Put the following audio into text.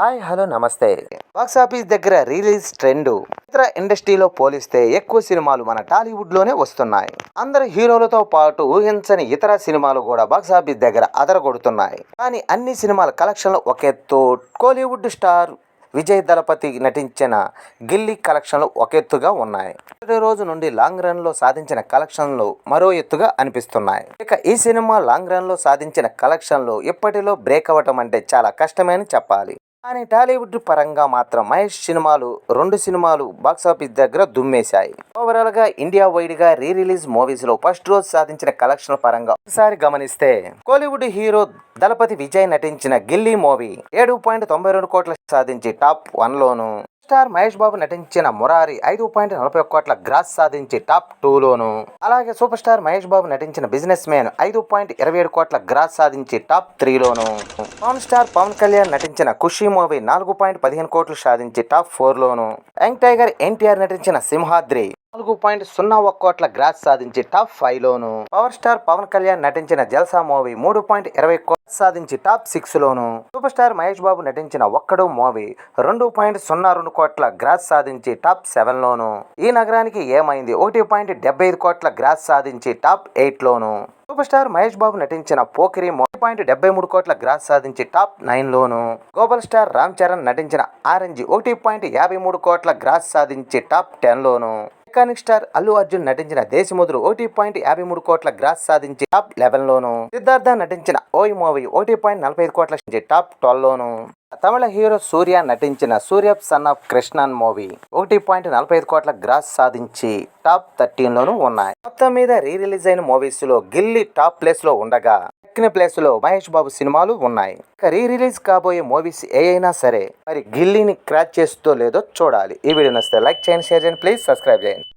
Hi hello నమస్తే. Box office దగ్గర release trend. ఇతర ఇండస్ట్రీలో పోలిస్తే ఎక్కువ సినిమాలు మన టాలీవుడ్లోనే వస్తున్నాయి. అందరు హీరోలతో పాటు ఊహించని ఇతర సినిమాలు కూడా బాక్స్ ఆఫీస్ దగ్గర అదరగొడుతున్నాయి. కానీ అన్ని సినిమాల కలెక్షన్లు ఒక ఎత్తు కోలీవుడ్ స్టార్ విజయ్ దళపతి నటించిన గిల్లీ కలెక్షన్లు ఒక ఎత్తుగా ఉన్నాయి. మొదటి రోజు నుండి లాంగ్ రన్లో సాధించిన కలెక్షన్లు మరో ఎత్తుగా అనిపిస్తున్నాయి. ఇక ఈ సినిమా లాంగ్ రన్లో సాధించిన కలెక్షన్లు ఇప్పటిలో బ్రేక్ అవ్వటం అంటే చాలా కష్టమే అని చెప్పాలి. కానీ టాలీవుడ్ పరంగా మాత్రం మహేష్ సినిమాలు రెండు సినిమాలు బాక్సాఫీస్ దగ్గర దుమ్మేశాయి. ఓవరాల్గా ఇండియా వైడ్గా రీ రిలీజ్ మూవీస్లో ఫస్ట్ రోజు సాధించిన కలెక్షన్ పరంగా ఒకసారి గమనిస్తే కోలీవుడ్ హీరో దళపతి విజయ్ నటించిన గిల్లీ మూవీ ఏడు పాయింట్ తొంభై రెండు కోట్ల సాధించి టాప్ వన్ లోను. స్టార్ మహేష్ బాబు నటించిన మురారి ఐదు పాయింట్ నలభై ఒక్క కోట్ల గ్రాస్ సాధించి టాప్ టూలోను. అలాగే సూపర్ స్టార్ మహేష్ బాబు నటించిన బిజినెస్ మ్యాన్ ఐదు పాయింట్ ఇరవై ఏడు కోట్ల గ్రాస్ సాధించి టాప్ త్రీలోను. పవన్ స్టార్ పవన్ కళ్యాణ్ నటించిన ఖుషి మూవీ నాలుగు పాయింట్ పదిహేను కోట్లు సాధించి టాప్ ఫోర్లోను. యంగ్ టైగర్ ఎన్టీఆర్ నటించిన సింహాద్రి నాలుగు పాయింట్ సున్నా ఒక్క కోట్ల గ్రాస్ సాధించి టాప్ ఫైవ్ లోను పవర్ స్టార్ పవన్ కళ్యాణ్ నటించిన జల్సా మూవీ మూడు పాయింట్ ఇరవై సాధించి టాప్ సిక్స్ లోను సూపర్ స్టార్ మహేష్ బాబు నటించిన ఒక్కడు మూవీ రెండు పాయింట్ సున్నా రెండు కోట్ల గ్రాస్ సాధించి టాప్ సెవెన్ లోను ఈ నగరానికి ఏమైంది? ఒకటి పాయింట్ డెబ్బై ఐదు కోట్ల గ్రాస్ సాధించి టాప్ ఎయిట్ లోను సూపర్ స్టార్ మహేష్ బాబు నటించిన పోకిరి మూడు పాయింట్ డెబ్బై మూడు కోట్ల గ్రాస్ సాధించి టాప్ నైన్ లోను స్టార్ రామ్ చరణ్ నటించిన ఆరెంజ్ ఒకటి పాయింట్ యాభై మూడు కోట్ల గ్రాస్ సాధించి టాప్ టెన్ లోను ఐకానిక్ స్టార్ అల్లు అర్జున్ నటించిన దేశముదురు ఒకటి పాయింట్ యాభై మూడు కోట్ల గ్రాస్ సాధించి టాప్ లెవెన్ లోను సిద్ధార్థ నటించిన ఓయ్ మూవీ ఒకటి పాయింట్ నలభై ఐదు కోట్ల టాప్ ట్వెల్వ్ లోను తమిళ హీరో సూర్య నటించిన Surya son of Krishnan movie ఒకటి పాయింట్ నలభై ఐదు కోట్ల గ్రాస్ సాధించి టాప్ థర్టీన్ లోను ఉన్నాయి. మొత్తం మీద రీ రిలీజ్ అయిన మూవీస్లో గిల్లీ టాప్ ప్లేస్లో ఉండగా సెకండ్ ప్లేస్లో మహేష్ బాబు సినిమాలు ఉన్నాయి. ఇక రీ రిలీజ్ కాబోయే మూవీస్ ఏ అయినా సరే మరి గిల్లీని క్రాచ్ చేస్తుందో లేదో చూడాలి. ఈ వీడియో నచ్చితే లైక్ చేయండి షేర్ చేయండి ప్లీజ్ సబ్స్క్రైబ్ చేయండి.